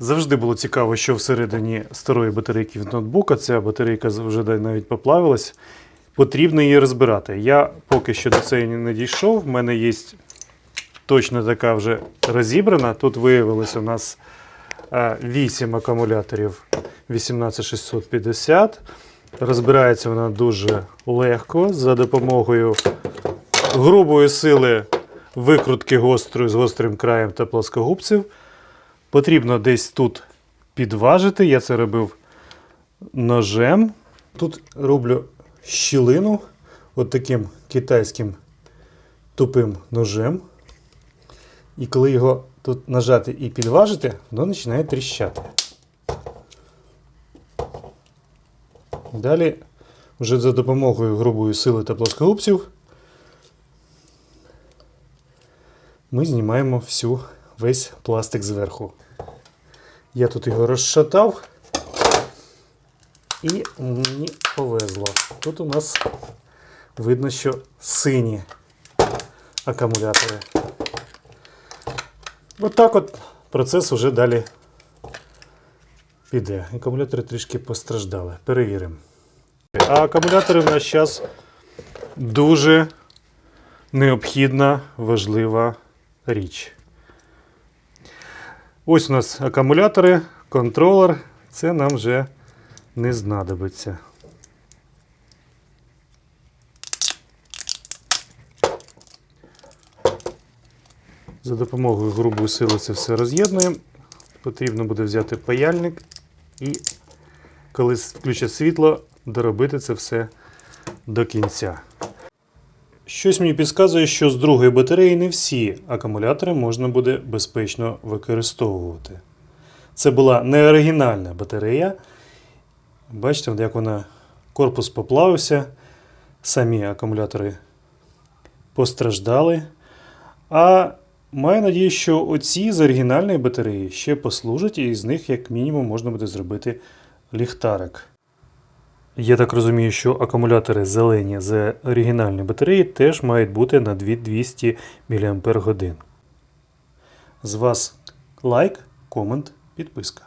Завжди було цікаво, що всередині старої батарейки від ноутбука. Ця батарейка вже навіть поплавилась. Потрібно її розбирати. Я поки що до цієї не дійшов. В мене є точно така вже розібрана. Тут виявилось у нас 8 акумуляторів 18650. Розбирається вона дуже легко за допомогою грубої сили викрутки гострої з гострим краєм та плоскогубців. Потрібно десь тут підважити. Я це робив ножем. Тут роблю щілину от таким китайським тупим ножем. І коли його тут нажати і підважити, воно починає тріщати. Далі, вже за допомогою грубої сили та плоскогубців, ми знімаємо всю весь пластик зверху. Я тут його розшатав і мені повезло. Тут у нас видно, що сині акумулятори. От так от процес уже далі піде. Акумулятори трішки постраждали. Перевіримо. А акумулятори в нас зараз дуже необхідна, важлива річ. Ось у нас акумулятори, контролер. Це нам вже не знадобиться. За допомогою грубої сили це все роз'єднуємо. Потрібно буде взяти паяльник і, коли включать світло, доробити це все до кінця. Щось мені підказує, що з другої батареї не всі акумулятори можна буде безпечно використовувати. Це була не оригінальна батарея. Бачите, як вона корпус поплавився, самі акумулятори постраждали. А маю надію, що оці з оригінальної батареї ще послужать, і з них, як мінімум, можна буде зробити ліхтарик. Я так розумію, що акумулятори зелені з оригінальної батареї теж мають бути на 2200 мАч. З вас лайк, комент, підписка.